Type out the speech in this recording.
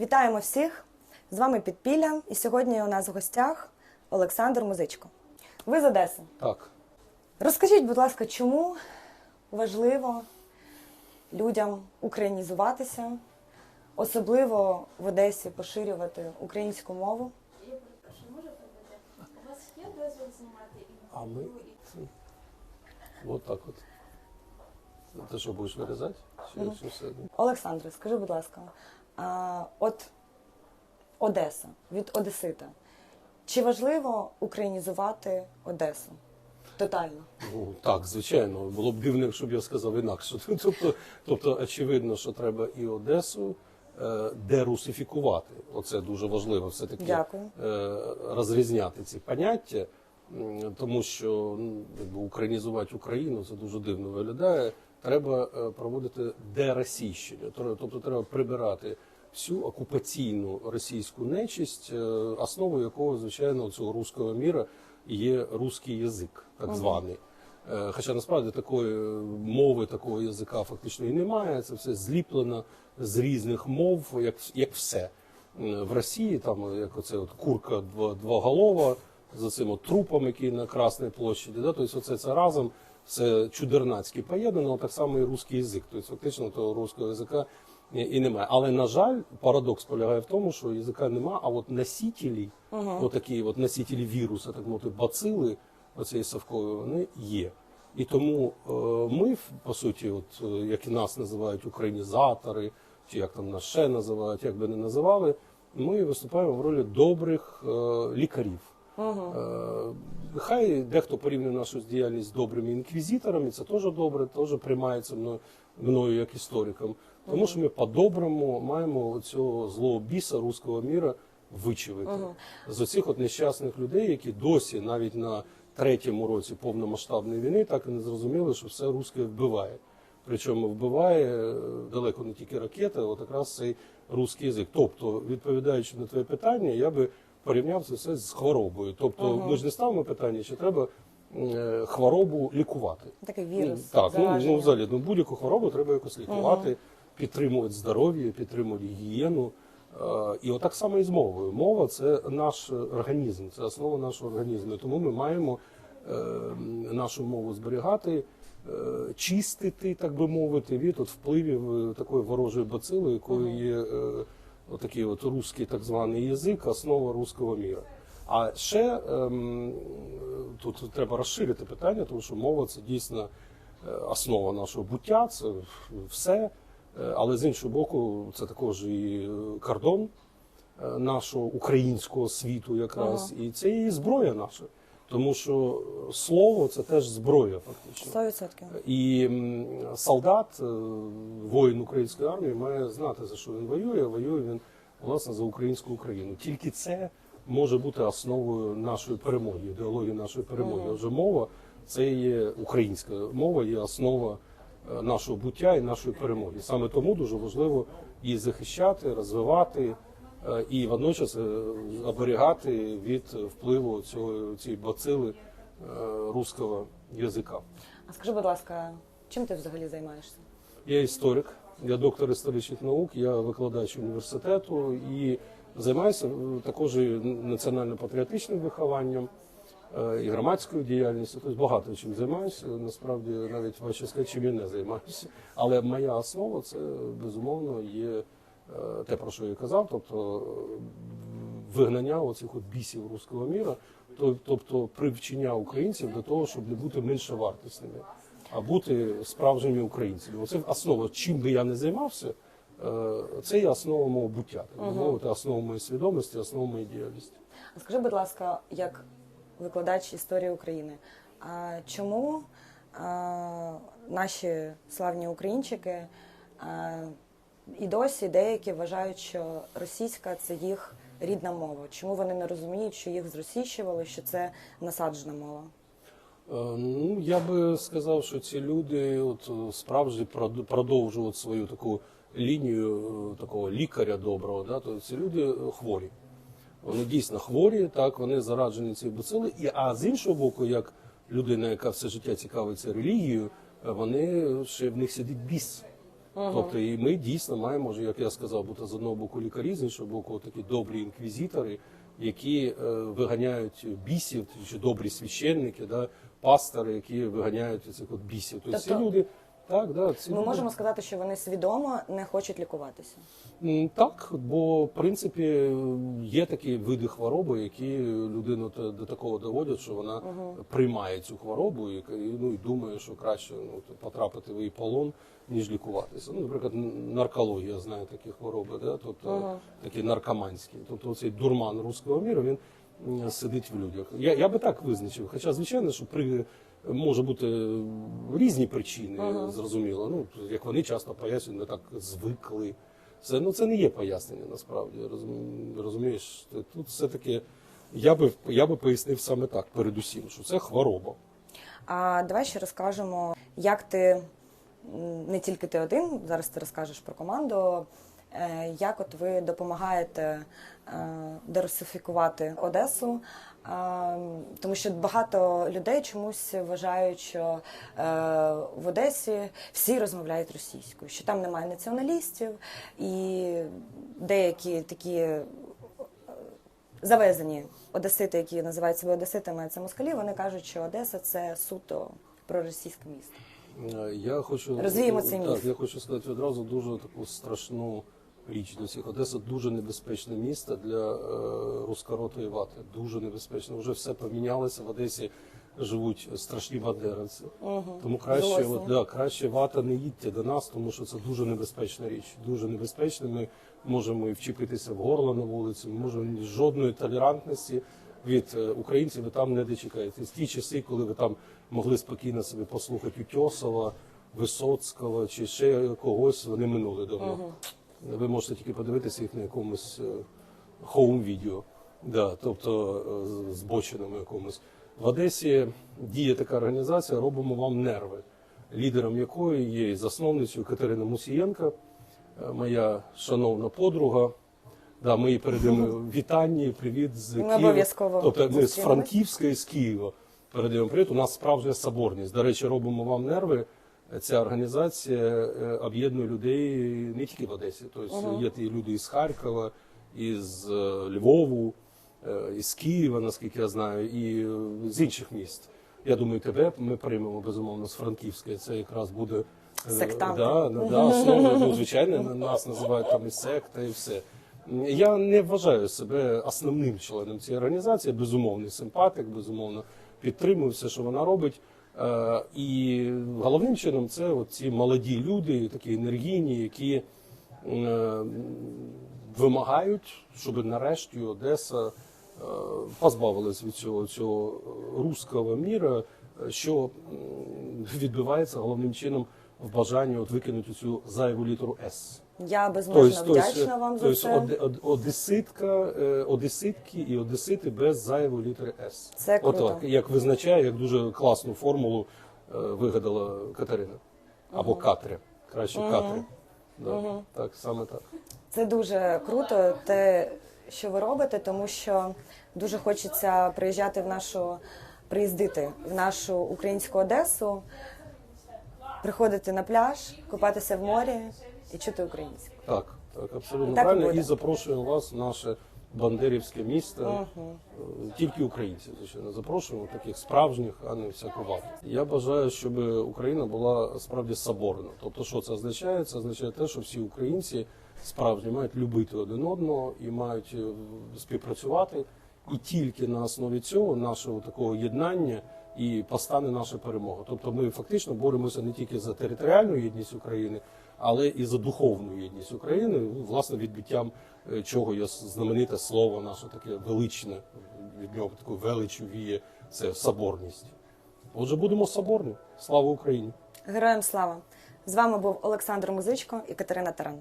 Вітаємо всіх! З вами Підпілля, і сьогодні у нас в гостях Олександр Музичко. Ви з Одеси. Так. Розкажіть, будь ласка, чому важливо людям українізуватися, особливо в Одесі поширювати українську мову? Я перепрошую? У вас є дозвіл знімати і А ми от так от. Ти що будеш вирізати? Чи, чи все? Олександре, скажи, будь ласка, от Одеса від Одесита. Чи важливо українізувати Одесу? Тотально. Ну, так, звичайно, було б дивно, якщо б я сказав інакше. Тобто, тобто очевидно, що треба і Одесу е, дерусифікувати. Оце дуже важливо все-таки Дякую. е, розрізняти ці поняття, тому що ну, українізувати Україну це дуже дивно виглядає. Треба е, проводити деросійщення, Тро- тобто треба прибирати всю окупаційну російську нечисть, е, основою якого, звичайно, цього руського міра є русський язик, так званий. Е, Хоча насправді такої мови, такого язика фактично і немає. Це все зліплено з різних мов, як, як все. Е, В Росії там як оце от курка двоголова з цим от трупом, який на Красній площаді. Да? Тобто оце це разом це чудернацьке поєднано, але так само і русський язик. Тобто фактично того руського язика і і немає. Але на жаль, парадокс полягає в тому, що язика нема, а от носителі, отакі от носителі віруса, так мовити, бацили оцієї совкової, вони є. І тому е, ми, по суті, от е, як і нас називають українізатори, чи як там нас ще називають, як би не називали, ми виступаємо в ролі добрих е, лікарів. Е, Хай дехто порівнює нашу діяльність з добрими інквізиторами, це теж добре, теж приймається мною, мною як істориком. Тому що ми по-доброму маємо цього злого біса руського міра вичавити з оцих от нещасних людей, які досі навіть на третьому році повномасштабної війни так і не зрозуміли, що все русське вбиває. Причому вбиває е, далеко не тільки ракети, а от якраз цей русський язик. Тобто, відповідаючи на твоє питання, я би порівняв це все з хворобою. Тобто, ми ж не ставимо питання, чи треба е, хворобу лікувати. Такий вірус. Ну, так, ну, зараження. ну взагалі, ну, будь-яку хворобу треба якось лікувати, підтримувати здоров'я, підтримувати гігієну. Е, І отак само і з мовою. Мова це наш організм, це основа нашого організму. Тому ми маємо е, нашу мову зберігати, е, чистити, так би мовити, від от впливів е, такої ворожої бацили, якою є е, отакий от русський так званий язик, основа руського міра. А ще ем, тут треба розширити питання, тому що мова це дійсно е, основа нашого буття, це все. Е, Але з іншого боку, це також і е, кордон е, нашого українського світу, якраз, і це і зброя наша. Тому що слово це теж зброя, фактично. 100%. І солдат, воїн української армії, має знати, за що він воює. а Воює він власне за українську Україну. Тільки це може бути основою нашої перемоги, ідеології нашої перемоги. Отже, мова це є українська мова, є основа нашого буття і нашої перемоги. Саме тому дуже важливо її захищати, розвивати е, і водночас е, оберігати від впливу цього цієї бацили е, руського язика. А скажи, будь ласка, чим ти взагалі займаєшся? Я історик, я доктор історичних наук, я викладач університету і займаюся е, також національно-патріотичним вихованням е, і громадською діяльністю. Тобто багато чим займаюся. Насправді навіть важче сказати, чим я не займаюся. Але моя основа це безумовно є е, те, про що я казав, тобто е, вигнання оцих от бісів руського міра, тобто привчення українців до того, щоб не бути меншовартісними а бути справжніми українцями. Оце основа. Чим би я не займався, е, це є основа мого буття, так мовити, основа моєї свідомості, основа моєї діяльності. Скажи, будь ласка, як викладач історії України, а чому а, наші славні українчики а, і досі деякі вважають, що російська це їх рідна мова? Чому вони не розуміють, що їх зросійщували, що це насаджена мова? Е, Ну, я би сказав, що ці люди от е, справді продовжують свою таку лінію е, такого лікаря доброго. Да? Тобто ці люди хворі. Вони дійсно хворі, так, вони зараджені цією бацилою. І, а з іншого боку, як людина, яка все життя цікавиться релігією, е, вони ще в них сидить біс. Тобто, і ми дійсно маємо, як я сказав, бути з одного боку лікарі, з іншого боку, такі добрі інквізитори, які е, виганяють бісів, чи добрі священники, да, пастори, які виганяють цих от бісів. Тобто, ці Тобто люди, так, да, ці Ми люди- можемо сказати, що вони свідомо не хочуть лікуватися. М, Так, бо в принципі є такі види хвороби, які людину те- до такого доводять, що вона приймає цю хворобу і, і, ну, і думає, що краще ну, потрапити в її полон, ніж лікуватися. Ну, наприклад, н- наркологія знає такі хвороби, да? тобто такі наркоманські. Тобто цей дурман руського міру він м, сидить в людях. Я, я би так визначив. Хоча, звичайно, що при може бути різні причини, зрозуміло. Ну, як вони часто пояснюють, ми так звикли. Це, ну, це не є пояснення насправді. Розумієш, тут все-таки я би, я би пояснив саме так, передусім, що це хвороба. А давай ще розкажемо, як ти не тільки ти один, зараз ти розкажеш про команду. Е, Як от ви допомагаєте е, дерусифікувати Одесу? Е, Тому що багато людей чомусь вважають, що в Одесі всі розмовляють російською, що там немає націоналістів, і деякі такі завезені одесити, які називають себе одеситами, це москалі, вони кажуть, що Одеса це суто проросійське місто. Я хочу Розвіємо цей так, я хочу сказати одразу дуже таку страшну річ. Одеса дуже небезпечне місто для е, рускоротої вати. Дуже небезпечно. Вже все помінялося. В Одесі живуть страшні бандеровці. Тому краще, от, да, краще вата не їдьте до нас, тому що це дуже небезпечна річ. Дуже небезпечно. Ми можемо і вчепитися в горло на вулиці. Ми можемо жодної толерантності від е, українців ви там не дочекаєтесь. Ті часи, коли ви там могли спокійно собі послухати Утьосова, Висоцького чи ще когось, вони минули давно. Ви можете тільки подивитися їх на якомусь хоум-відео, да, тобто е, з- збоченому якомусь. В Одесі діє така організація Робимо вам нерви, лідером якої є засновницею Катерина Мусієнка, е, моя шановна подруга. Да, ми їй передаємо вітання, привіт з Києва. обов'язково Тобто ми з. Франківська і з Києва передаємо привіт. У нас справжня соборність. До речі, робимо вам нерви. Ця організація е, об'єднує людей не тільки в Одесі. Тобто є і люди із Харкова, із е, Львову, е, із Києва, наскільки я знаю, і з інших міст. Я думаю, тебе ми приймемо безумовно з Франківська. Це якраз буде Сектанти. Да, да, основа, ну, звичайно, на- нас називають там і секта, і все. Я не вважаю себе основним членом цієї організації, безумовний симпатик, безумовно підтримую все, що вона робить. Е, І головним чином це ці молоді люди, такі енергійні, які е, вимагають, щоб нарешті Одеса е, позбавилась від цього, цього руського міра, що відбувається головним чином в бажанні от викинути цю зайву літеру С. Я безмежно Тобто, вдячна вам за тобто це. оде- одеситка, е, одеситки і одесити без зайвої літери С. Це круто. Отак, як визначає, як дуже класну формулу е, вигадала Катерина. Або Катря. Краще Катря. Да. Так, саме так. Це дуже круто, те, що ви робите, тому що дуже хочеться приїжджати в нашу, приїздити в нашу українську Одесу, приходити на пляж, купатися в морі і чути українську. Так, так, абсолютно Так правильно. буде. І запрошуємо вас в наше Бандерівське місто. Е, Тільки українців, звичайно, запрошуємо, таких справжніх, а не всяку вату. Я бажаю, щоб Україна була справді соборна. Тобто, що це означає? Це означає те, що всі українці справді мають любити один одного і мають е, співпрацювати. І тільки на основі цього, нашого такого єднання, і постане наша перемога. Тобто ми фактично боремося не тільки за територіальну єдність України, але і за духовну єдність України, ну, власне, відбиттям е, чого є знамените слово наше таке величне, від нього таку величу віє, це соборність. Отже, будемо соборні. Слава Україні! Героям слава! З вами був Олександр Музичко і Катерина Таран.